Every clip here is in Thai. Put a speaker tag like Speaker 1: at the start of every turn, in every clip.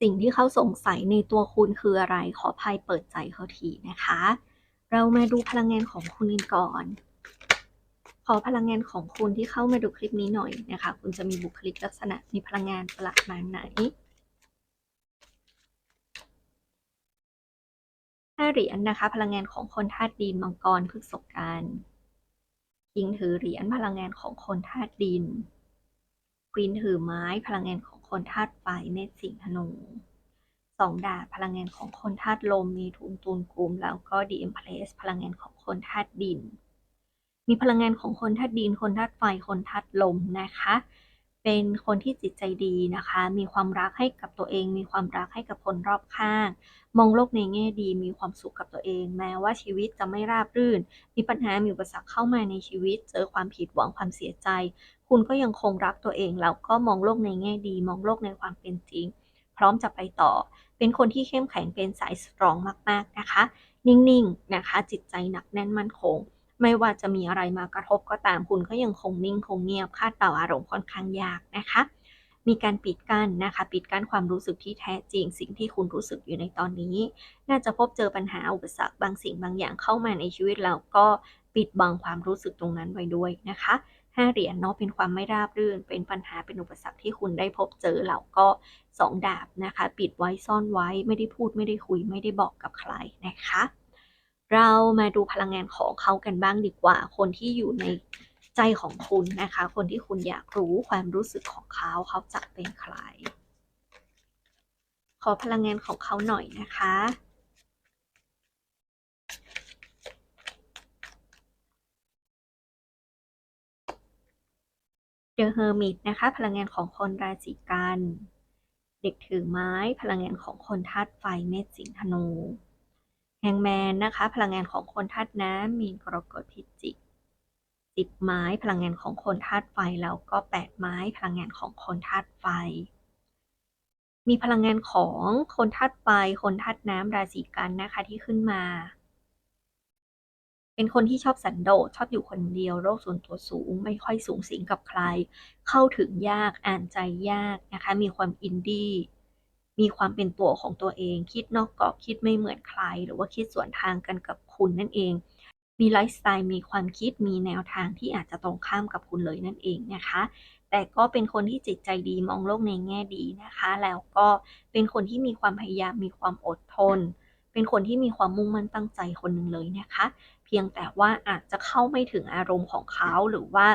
Speaker 1: สิ่งที่เขาสงสัยในตัวคุณคืออะไร ขอภัยเปิดใจเขาทีนะคะ เรามาดูพลังงานของคุณกันก่อน ขอพลังงานของคุณที่เข้ามาดูคลิปนี้หน่อยนะคะ คุณจะมีบุคลิกลักษณะมีพลังงานประมาณไหนห้าเหรียญนะคะ พลังงานของคนธาตุดินมังกรพฤษภกันคิงถือเหรียญพลังงานของคนธาตุดินควีนถือไม้พลังงานของ คนธาตุไฟเมษสิงห์ธนูสองดาบพลังงานของคนธาตุลมมีทุนตูนกลุ่มแล้วก็ดีเอ็มเพลสพลังงานของคนธาตุดิน มีพลังงานของคนธาตุดิน คนธาตุไฟคนธาตุลมนะคะ เป็นคนที่จิตใจดีนะคะ มีความรักให้กับตัวเอง มีความรักให้กับคนรอบข้าง มองโลกในแง่ดี มีความสุขกับตัวเอง แม้ว่าชีวิตจะไม่ราบรื่น มีปัญหา มีอุปสรรคเข้ามาในชีวิต เจอความผิดหวัง ความเสียใจ คุณก็ยังคงรักตัวเอง แล้วก็มองโลกในแง่ดี มองโลกในความเป็นจริง พร้อมจะไปต่อ เป็นคนที่เข้มแข็ง เป็นสายสตรองมาก ๆ นะคะ นิ่ง ๆ นะคะ จิตใจหนักแน่นมั่นคง ไม่ว่าจะมีอะไรมากระทบก็ตามคุณก็ยังคงนิ่งคงเงียบคาดเดาอารมณ์ค่อนข้างยากนะคะ มีการปิดกั้นนะคะ ปิดกั้นความรู้สึกที่แท้จริง สิ่งที่คุณรู้สึกอยู่ในตอนนี้ น่าจะพบเจอปัญหาอุปสรรคบางสิ่งบางอย่างเข้ามาในชีวิตแล้วก็ปิดบังความรู้สึกตรงนั้นไว้ด้วยนะคะห้าเหรียญเนาะเป็นความไม่ราบรื่น เป็นปัญหาเป็นอุปสรรคที่คุณได้พบเจอแล้วก็สองดาบนะคะ ปิดไว้ซ่อนไว้ไม่ได้พูดไม่ได้คุยไม่ได้บอกกับใครนะคะ เรามาดูพลังงานของเขากันบ้างดีกว่า คนที่อยู่ในใจของคุณนะคะ คนที่คุณอยากรู้ความรู้สึกของเขาเขาจะเป็นใคร ขอพลังงานของเขาหน่อยนะคะเดอะเฮอร์มิตนะคะ พลังงานของคนราศีกัน เด็กถือไม้ พลังงานของคนธาตุไฟเมษสิงธนู งแมนนะคะ พลังงานของคนธาตุน้ำมีนกรกฎพิจิกสิบไม้พลังงานของคนธาตุไฟแล้วก็แปดไม้พลังงานของคนธาตุไฟ มีพลังงานของคนธาตุไฟ คนธาตุน้ำราศีกันนะคะที่ขึ้นมา เป็นคนที่ชอบสันโดษชอบอยู่คนเดียวโรคส่วนตัวสูง ไม่ค่อยสูงสิงกับใคร เข้าถึงยากอ่านใจยากนะคะ มีความอินดี้ มีความเป็นตัวของตัวเอง คิดนอกกรอบคิดไม่เหมือนใคร หรือว่าคิดสวนทางกันกับคุณนั่นเอง มีไลฟ์สไตล์มีความคิดมีแนวทางที่อาจจะตรงข้ามกับคุณเลยนั่นเองนะคะ แต่ก็เป็นคนที่จิตใจดีมองโลกในแง่ดีนะคะ แล้วก็เป็นคนที่มีความพยายามมีความอดทน เป็นคนที่มีความมุ่งมั่นตั้งใจคนหนึ่งเลยนะคะ เพียงแต่ว่าอาจจะเข้าไม่ถึงอารมณ์ของเขาหรือว่า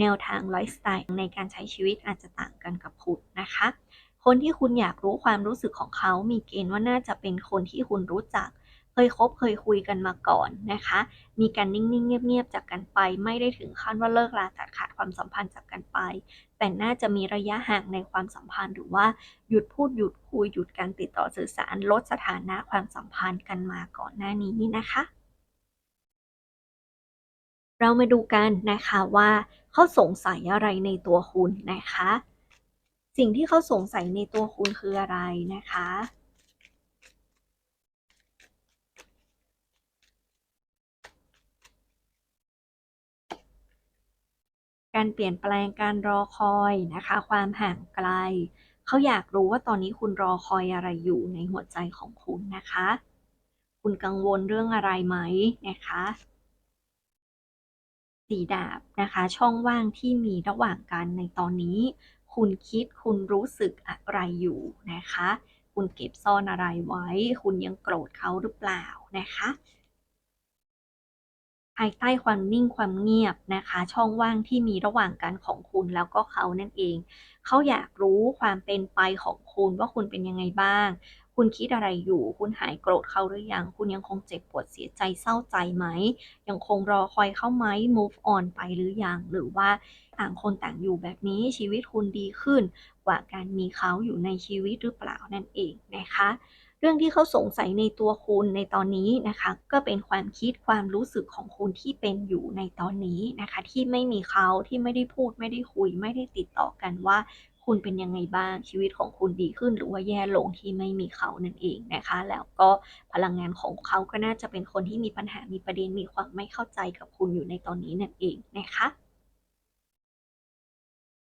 Speaker 1: แนวทางไลฟ์สไตล์ในการใช้ชีวิตอาจจะต่างกันกับคุณนะคะ คนที่คุณอยากรู้ความรู้สึกของเขา มีเกณฑ์ว่าน่าจะเป็นคนที่คุณรู้จัก เคยคบเคยคุยกันมาก่อนนะคะ มีการนิ่ง ๆ เงียบ ๆ จากกันไป ไม่ได้ถึงขั้นว่าเลิกลาตัดขาดความสัมพันธ์จากกันไป แต่น่าจะมีระยะห่างในความสัมพันธ์หรือว่าหยุดพูดหยุดคุยหยุดการติดต่อสื่อสารลดสถานะความสัมพันธ์กันมาก่อนหน้านี้นะคะเรามาดูกันนะคะว่าเขาสงสัยอะไรในตัวคุณนะคะ สิ่งที่เขาสงสัยในตัวคุณคืออะไรนะคะ การเปลี่ยนแปลงการรอคอยนะคะ ความห่างไกล เขาอยากรู้ว่าตอนนี้คุณรอคอยอะไรอยู่ในหัวใจของคุณนะคะ คุณกังวลเรื่องอะไรไหมนะคะสีดาบนะคะช่องว่างที่มีระหว่างกันในตอนนี้ คุณคิดคุณรู้สึกอะไรอยู่นะคะ คุณเก็บซ่อนอะไรไว้ คุณยังโกรธเขาหรือเปล่านะคะภายใต้ความนิ่งความเงียบนะคะ ช่องว่างที่มีระหว่างกันของคุณแล้วก็เขานั่นเอง เขาอยากรู้ความเป็นไปของคุณว่าคุณเป็นยังไงบ้าง คุณคิดอะไรอยู่ คุณหายโกรธเขาหรือยัง คุณยังคงเจ็บปวดเสียใจเศร้าใจไหม ยังคงรอคอยเขาไหม move on ไปหรือยัง หรือว่าต่างคนต่างอยู่แบบนี้ชีวิตคุณดีขึ้น กว่าการมีเขาอยู่ในชีวิตหรือเปล่านั่นเองนะคะ เรื่องที่เขาสงสัยในตัวคุณในตอนนี้นะคะ ก็เป็นความคิดความรู้สึกของคุณที่เป็นอยู่ในตอนนี้นะคะ ที่ไม่มีเขาที่ไม่ได้พูดไม่ได้คุย ไม่ได้ติดต่อกันว่า คุณเป็นยังไงบ้างชีวิตของคุณดีขึ้น หรือว่าแย่ลงที่ไม่มีเขานั่นเองนะคะ แล้วก็พลังงานของเขาก็น่าจะเป็นคนที่มีปัญหามีประเด็นมีความไม่เข้าใจกับคุณอยู่ในตอนนี้นั่นเองนะคะ